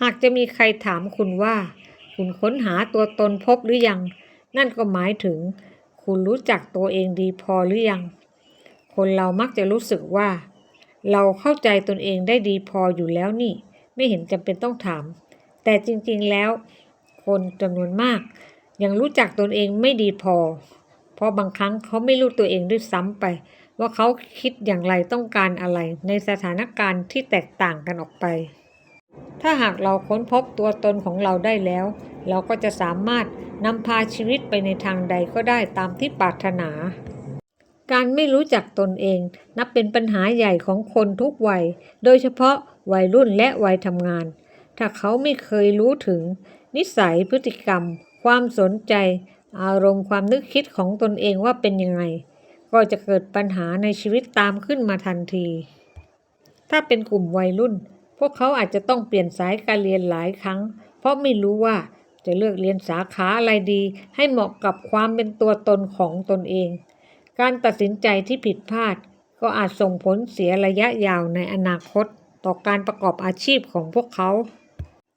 หากจะมีใครถามคุณว่า คุณค้นหาตัวตนพบหรือยัง นั่นก็หมายถึง คุณรู้จักตัวเองดีพอหรือยัง คนเรามักจะรู้สึกว่า เราเข้าใจตนเองได้ดีพออยู่แล้วนี่ ไม่เห็นจำเป็นต้องถาม แต่จริงๆแล้ว คนจำนวนมาก ยังรู้จักตนเองไม่ดีพอ เพราะบางครั้งเขาไม่รู้ตัวเองด้วยซ้ำไป ว่าเขาคิดอย่างไรต้องการอะไรในสถานการณ์ที่แตกต่างกันออกไป ถ้าหากเราค้นพบตัวตนของเราได้แล้ว เราก็จะสามารถนำพาชีวิตไปในทางใดก็ได้ตามที่ปรารถนา การไม่รู้จักตนเอง นับเป็นปัญหาใหญ่ของคนทุกวัย โดยเฉพาะวัยรุ่นและวัยทำงาน ถ้าเขาไม่เคยรู้ถึง นิสัยพฤติกรรม ความสนใจ อารมณ์ความนึกคิดของตนเองว่าเป็นยังไง ก็จะเกิดปัญหาในชีวิตตามขึ้นมาทันที ถ้าเป็นกลุ่มวัยรุ่น พวกเขาอาจจะต้องเปลี่ยนสายการเรียนหลายครั้ง เพราะไม่รู้ว่าจะเลือกเรียนสาขาอะไรดี ให้เหมาะกับความเป็นตัวตนของตนเอง การตัดสินใจที่ผิดพลาด ก็อาจส่งผลเสียระยะยาวในอนาคต ต่อการประกอบอาชีพของพวกเขา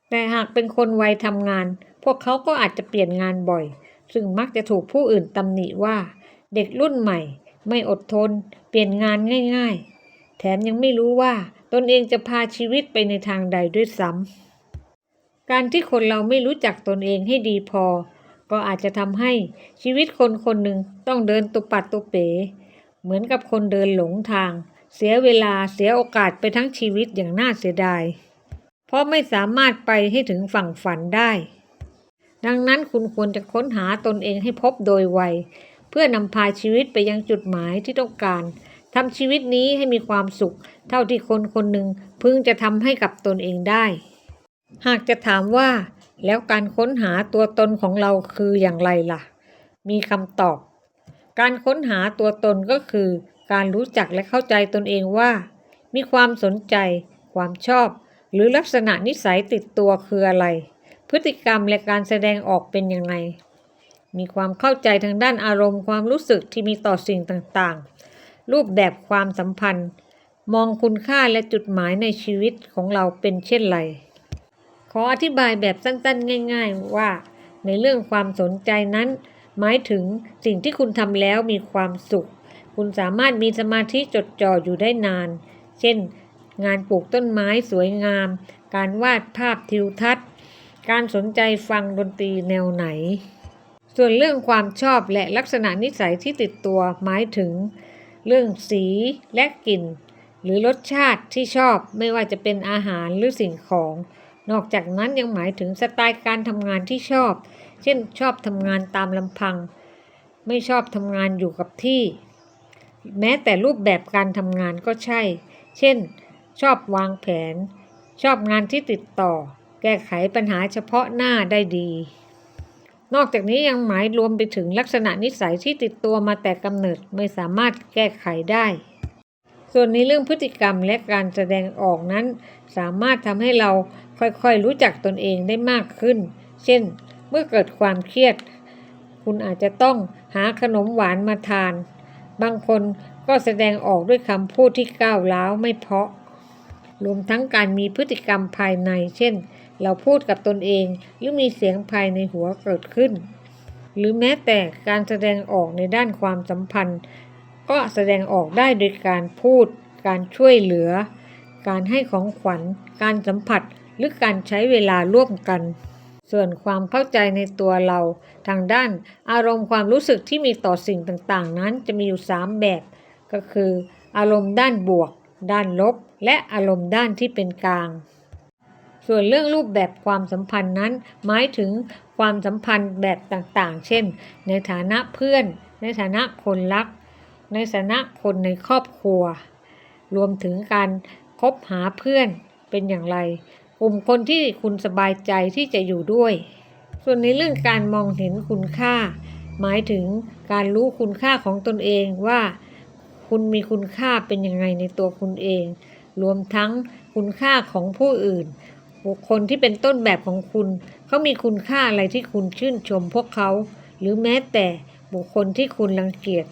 แต่หากเป็นคนวัยทำงาน พวกเขาก็อาจจะเปลี่ยนงานบ่อย ซึ่งมักจะถูกผู้อื่นตำหนิว่า เด็กรุ่นใหม่ ไม่อดทน เปลี่ยนงานง่าย ๆ แถมยังไม่รู้ว่าตนเองจะพาชีวิตไปในทางใดด้วยซ้ำ การที่คนเราไม่รู้จักตนเองให้ดีพอ ก็อาจจะทำให้ชีวิตคนคนหนึ่งต้องเดินตุปัดตุเป๋ เหมือนกับคนเดินหลงทาง เสียเวลาเสียโอกาสไปทั้งชีวิตอย่างน่าเสียดาย เพราะไม่สามารถไปให้ถึงฝั่งฝันได้ ดังนั้นคุณควรจะค้นหาตนเองให้พบโดยไว เพื่อนำพาชีวิตไปยังจุดหมายที่ต้องการ ทำชีวิตนี้ให้มีความสุข เท่าที่คนคนหนึ่งพึงจะทำให้กับตนเองได้ หากจะถามว่า แล้วการค้นหาตัวตนของเราคืออย่างไรล่ะ มีคำตอบ การค้นหาตัวตนก็คือ การรู้จักและเข้าใจตนเองว่า มีความสนใจ ความชอบ หรือลักษณะนิสัยติดตัวคืออะไร พฤติกรรมและการแสดงออกเป็นยังไงมีความเข้าใจทางด้านอารมณ์ความรู้สึกที่มีต่อสิ่งต่างๆ รูปแบบความสัมพันธ์ มองคุณค่าและจุดหมายในชีวิตของเราเป็นเช่นไร ขออธิบายแบบสั้นๆ ง่าย ๆ ว่า ในเรื่องความสนใจนั้น หมายถึงสิ่งที่คุณทำแล้วมีความสุข คุณสามารถมีสมาธิจดจ่ออยู่ได้นาน เช่น งานปลูกต้นไม้สวยงาม การวาดภาพทิวทัศน์ การสนใจฟังดนตรีแนวไหนส่วนเรื่องความชอบและลักษณะนิสัยที่ติดตัวหมายถึง เรื่องสีและกลิ่น หรือรสชาติที่ชอบไม่ว่าจะเป็นอาหารหรือสิ่งของ นอกจากนั้นยังหมายถึงสไตล์การทำงานที่ชอบ เช่นชอบทำงานตามลำพัง ไม่ชอบทำงานอยู่กับที่ แม้แต่รูปแบบการทำงานก็ใช่ เช่น ชอบวางแผน ชอบงานที่ติดต่อ แก้ไขปัญหาเฉพาะหน้าได้ดี นอกจากนี้ยังหมายรวมไปถึงลักษณะนิสัยที่ติดตัวมาแต่กำเนิดไม่สามารถแก้ไขได้ ส่วนในเรื่องพฤติกรรมและการแสดงออกนั้น สามารถทำให้เราค่อยๆรู้จักตนเองได้มากขึ้น เช่น เมื่อเกิดความเครียด คุณอาจจะต้องหาขนมหวานมาทาน บางคนก็แสดงออกด้วยคำพูดที่ก้าวร้าวไม่เพาะ รวมทั้งการมีพฤติกรรมภายใน เช่น เราพูดกับตนเองหรือมีเสียงภายในหัวเกิดขึ้น หรือแม้แต่การแสดงออกในด้านความสัมพันธ์ ก็แสดงออกได้โดยการพูด การช่วยเหลือ การให้ของขวัญ การสัมผัสหรือการใช้เวลาร่วมกัน ส่วนความเข้าใจในตัวเรา ทางด้านอารมณ์ความรู้สึกที่มีต่อสิ่งต่างๆ นั้นจะมีอยู่ 3 แบบ ก็คือ อารมณ์ด้านบวก ด้านลบ และอารมณ์ด้านที่เป็นกลาง ส่วนเรื่องรูปแบบความสัมพันธ์นั้น หมายถึงความสัมพันธ์แบบต่างๆ เช่น ในฐานะเพื่อน ในฐานะคนรัก ในฐานะคนในครอบครัว รวมถึงการคบหาเพื่อนเป็นอย่างไร กลุ่มคนที่คุณสบายใจที่จะอยู่ด้วย ส่วนในเรื่องการมองเห็นคุณค่า หมายถึงการรู้คุณค่าของตนเองว่า คุณมีคุณค่าเป็นยังไงในตัวคุณเอง รวมทั้งคุณค่าของผู้อื่น บุคคลที่เป็นต้นแบบของคุณ เขามีคุณค่าอะไรที่คุณชื่นชมพวกเขา หรือแม้แต่บุคคลที่คุณรังเกียจ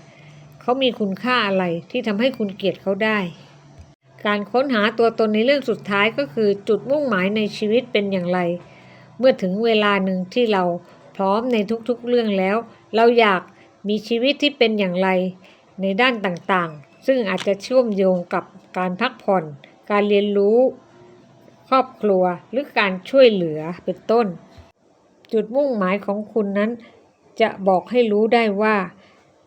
เขามีคุณค่าอะไรที่ทำให้คุณเกลียดเขาได้ การค้นหาตัวตนในเรื่องสุดท้ายก็คือจุดมุ่งหมายในชีวิตเป็นอย่างไร เมื่อถึงเวลาหนึ่งที่เราพร้อมในทุกๆเรื่องแล้ว เราอยากมีชีวิตที่เป็นอย่างไรในด้านต่างๆ ซึ่งอาจจะเชื่อมโยงกับการพักผ่อน การเรียนรู้ ครอบครัวหรือการช่วยเหลือเป็นต้น จุดมุ่งหมายของคุณนั้น จะบอกให้รู้ได้ว่า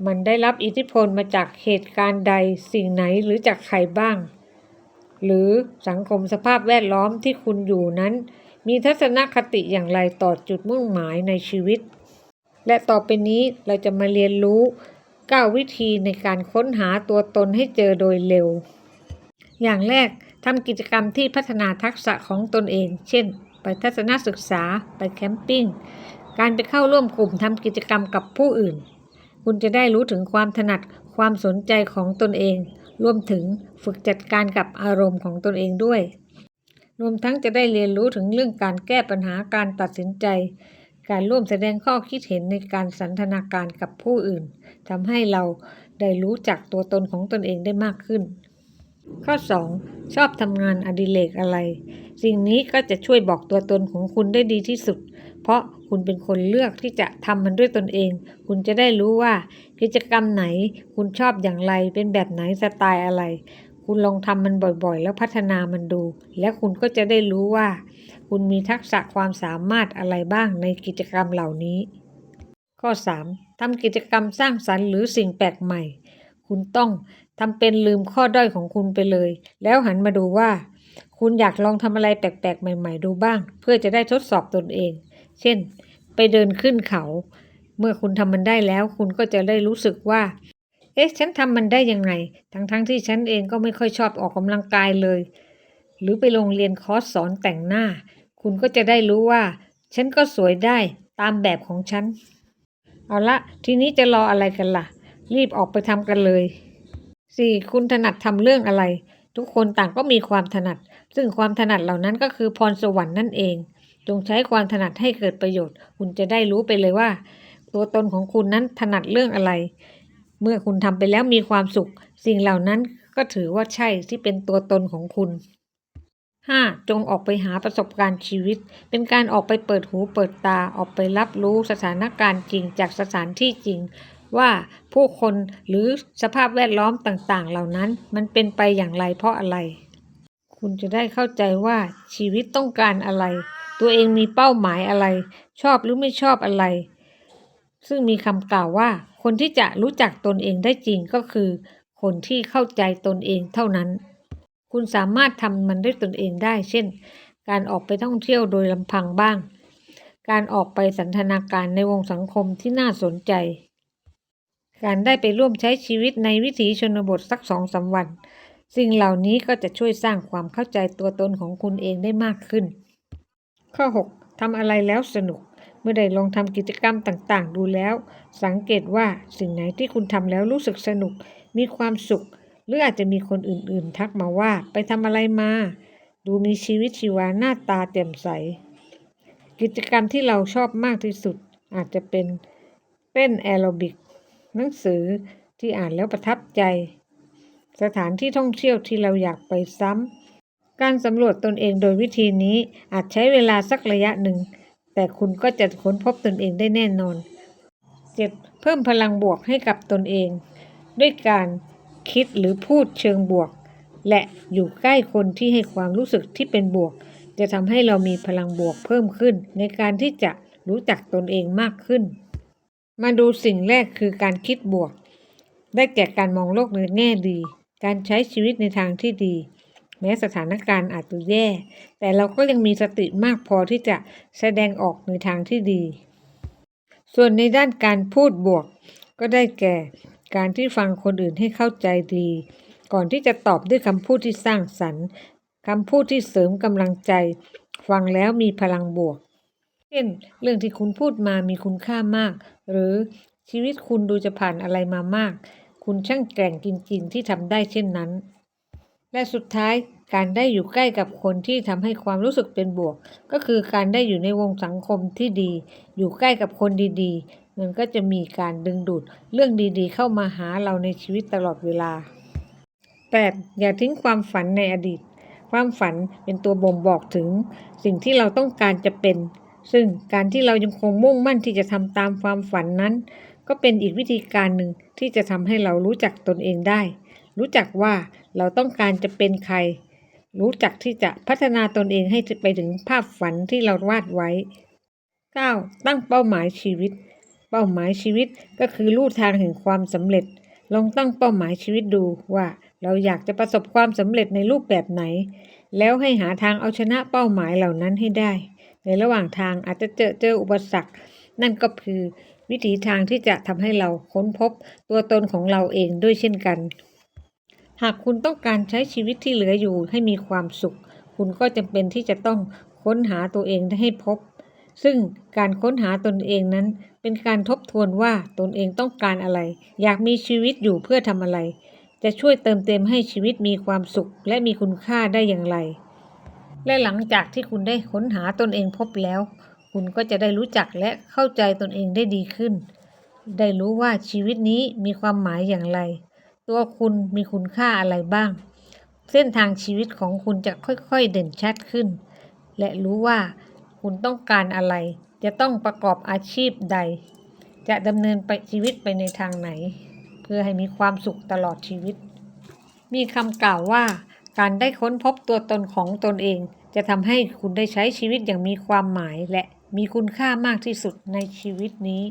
มันได้รับอิทธิพลมาจากเหตุการณ์ใดสิ่งไหนหรือจากใครบ้าง หรือสังคมสภาพแวดล้อมที่คุณอยู่นั้น มีทัศนคติอย่างไรต่อจุดมุ่งหมายในชีวิต และต่อไปนี้เราจะมาเรียนรู้9วิธีในการค้นหาตัวตนให้เจอโดยเร็ว อย่างแรก ทำกิจกรรมที่พัฒนาทักษะของตนเอง เช่น ไปทัศนศึกษา ไปแคมปิ้ง การไปเข้าร่วมกลุ่มทำกิจกรรมกับผู้อื่น คุณจะได้รู้ถึงความถนัด ความสนใจของตนเอง รวมถึงฝึกจัดการกับอารมณ์ของตนเองด้วย รวมทั้งจะได้เรียนรู้ถึงเรื่องการแก้ปัญหาการตัดสินใจ การร่วมแสดงข้อคิดเห็นในการสันทนาการกับผู้อื่นทำให้เราได้รู้จักตัวตนของตนเองได้มากขึ้น ข้อ 2. ชอบทำงานอดิเรกอะไร สิ่งนี้ก็จะช่วยบอกตัวตนของคุณได้ดีที่สุด เพราะคุณเป็นคนเลือกที่จะทำมันด้วยตนเอง คุณจะได้รู้ว่า กิจกรรมไหน คุณชอบอย่างไร เป็นแบบไหนสไตล์อะไร คุณลองทำมันบ่อยๆ แล้วพัฒนามันดู แล้วคุณก็จะได้รู้ว่า คุณมีทักษะความสามารถอะไรบ้างในกิจกรรมเหล่านี้ ข้อ 3. ทำกิจกรรมสร้างสรรค์หรือสิ่งแปลกใหม่ คุณต้อง ทำเป็นลืมข้อด้อยของคุณไปเลย แล้วหันมาดูว่า คุณอยากลองทำอะไรแปลกๆ ใหม่ ๆ ดูบ้าง เพื่อจะได้ทดสอบตนเอง เช่น ไปเดินขึ้นเขา เมื่อคุณทำมันได้แล้ว คุณก็จะได้รู้สึกว่า เอ๊ะ ฉันทำมันได้ยังไง ทั้งๆทที่ฉันเองก็ไม่ค่อยชอบออกกำลังกายเลย หรือไปโรงเรียนคอร์สสอนแต่งหน้า คุณก็จะได้รู้ว่า ฉันก็สวยได้ตามแบบของฉัน เอาละ ทีนี้จะรออะไรกันล่ะ รีบออกไปทำกันเลย 4. คุณถนัดทำเรื่องอะไร ทุกคนต่างก็มีความถนัด ซึ่งความถนัดเหล่านั้นก็คือพรสวรรค์นั่นเอง จงใช้ความถนัดให้เกิดประโยชน์ คุณจะได้รู้ไปเลยว่า ตัวตนของคุณนั้นถนัดเรื่องอะไร เมื่อคุณทำไปแล้วมีความสุข สิ่งเหล่านั้นก็ถือว่าใช่ที่เป็นตัวตนของคุณ 5. จงออกไปหาประสบการณ์ชีวิต เป็นการออกไปเปิดหูเปิดตาออกไปรับรู้สถานการณ์จริงจากสถานที่จริง ว่าผู้คนหรือสภาพแวดล้อมต่างๆ เหล่านั้นมันเป็นไปอย่างไรเพราะอะไร คุณจะได้เข้าใจว่าชีวิตต้องการอะไร ตัวเองมีเป้าหมายอะไร ชอบหรือไม่ชอบอะไร ซึ่งมีคำกล่าวว่า คนที่จะรู้จักตนเองได้จริงก็คือ คนที่เข้าใจตนเองเท่านั้น คุณสามารถทำมันด้วยตนเองได้ เช่น การออกไปท่องเที่ยวโดยลำพังบ้าง การออกไปสันทนาการในวงสังคมที่น่าสนใจ การได้ไปร่วมใช้ชีวิตในวิถีชนบทสักสองสาวัน สิ่งเหล่านี้ก็จะช่วยสร้างความเข้าใจตัวตนของคุณเองได้มากขึ้น ข้อ 6. ทำอะไรแล้วสนุก เมื่อได้ลองทำกิจกรรมต่างๆ ดูแล้ว สังเกตว่าสิ่งไหนที่คุณทำแล้วรู้สึกสนุก มีความสุข หรืออาจจะมีคนอื่นๆ ทักมาว่าไปทำอะไรมา ดูมีชีวิตชีวาหน้าตาแจ่มใส กิจกรรมที่เราชอบมากที่สุด อาจจะเป็นเต้นแอโรบิก หนังสือที่อ่านแล้วประทับใจ สถานที่ท่องเที่ยวที่เราอยากไปซ้ำการสำรวจตนเองโดยวิธีนี้อาจใช้เวลาสักระยะหนึ่ง แต่คุณก็จะค้นพบตนเองได้แน่นอน 7. เพิ่มพลังบวกให้กับตนเอง ด้วยการคิดหรือพูดเชิงบวก และอยู่ใกล้คนที่ให้ความรู้สึกที่เป็นบวก จะทำให้เรามีพลังบวกเพิ่มขึ้น ในการที่จะรู้จักตนเองมากขึ้น มาดูสิ่งแรกคือการคิดบวก ได้แก่การมองโลกในแง่ดี การใช้ชีวิตในทางที่ดี แม้สถานการณ์อาจจะแย่ แต่เราก็ยังมีสติมากพอที่จะแสดงออกในทางที่ดี ส่วนในด้านการพูดบวก ก็ได้แก่การที่ฟังคนอื่นให้เข้าใจดี ก่อนที่จะตอบด้วยคำพูดที่สร้างสรรค์คำพูดที่เสริมกำลังใจ ฟังแล้วมีพลังบวก เช่น เรื่องที่คุณพูดมามีคุณค่ามาก หรือชีวิตคุณดูจะผ่านอะไรมามาก คุณช่างแกร่งจริง ๆ ที่ทำได้เช่นนั้น และสุดท้ายการได้อยู่ใกล้กับคนที่ทำให้ความรู้สึกเป็นบวก ก็คือการได้อยู่ในวงสังคมที่ดี อยู่ใกล้กับคนดีๆ มันก็จะมีการดึงดูดเรื่องดีๆ เข้ามาหาเราในชีวิตตลอดเวลา 8. อย่าทิ้งความฝันในอดีต ความฝันเป็นตัวบ่งบอกถึง สิ่งที่เราต้องการจะเป็น ซึ่งการที่เรายังคงมุ่งมั่นที่จะทำตามความฝันนั้น ก็เป็นอีกวิธีการหนึ่งที่จะทำให้เรารู้จักตนเองได้ รู้จักว่าเราต้องการจะเป็นใคร รู้จักที่จะพัฒนาตนเองให้ไปถึงภาพฝันที่เราวาดไว้ 9. ตั้งเป้าหมายชีวิต เป้าหมายชีวิตก็คือลู่ทางแห่งความสำเร็จ ลองตั้งเป้าหมายชีวิตดูว่าเราอยากจะประสบความสำเร็จในรูปแบบไหน แล้วให้หาทางเอาชนะเป้าหมายเหล่านั้นให้ได้ ในระหว่างทางอาจจะเจอเจออุปสรรค นั่นก็คือวิถีทางที่จะทำให้เราค้นพบตัวตนของเราเองด้วยเช่นกัน หากคุณต้องการใช้ชีวิตที่เหลืออยู่ให้มีความสุข คุณก็จำเป็นที่จะต้องค้นหาตัวเองให้พบ ซึ่งการค้นหาตนเองนั้น เป็นการทบทวนว่าตนเองต้องการอะไร อยากมีชีวิตอยู่เพื่อทำอะไร จะช่วยเติมเต็มให้ชีวิตมีความสุขและมีคุณค่าได้อย่างไร และหลังจากที่คุณได้ค้นหาตนเองพบแล้ว คุณก็จะได้รู้จักและเข้าใจตนเองได้ดีขึ้น ได้รู้ว่าชีวิตนี้มีความหมายอย่างไร ตัวคุณมีคุณค่าอะไรบ้าง เส้นทางชีวิตของคุณจะค่อยๆเด่นชัดขึ้น และรู้ว่าคุณต้องการอะไร จะต้องประกอบอาชีพใด จะดำเนินไปชีวิตไปในทางไหน เพื่อให้มีความสุขตลอดชีวิต มีคำกล่าวว่า การได้ค้นพบตัวตนของตนเอง จะทำให้คุณได้ใช้ชีวิตอย่างมีความหมายและมีคุณค่ามากที่สุดในชีวิตนี้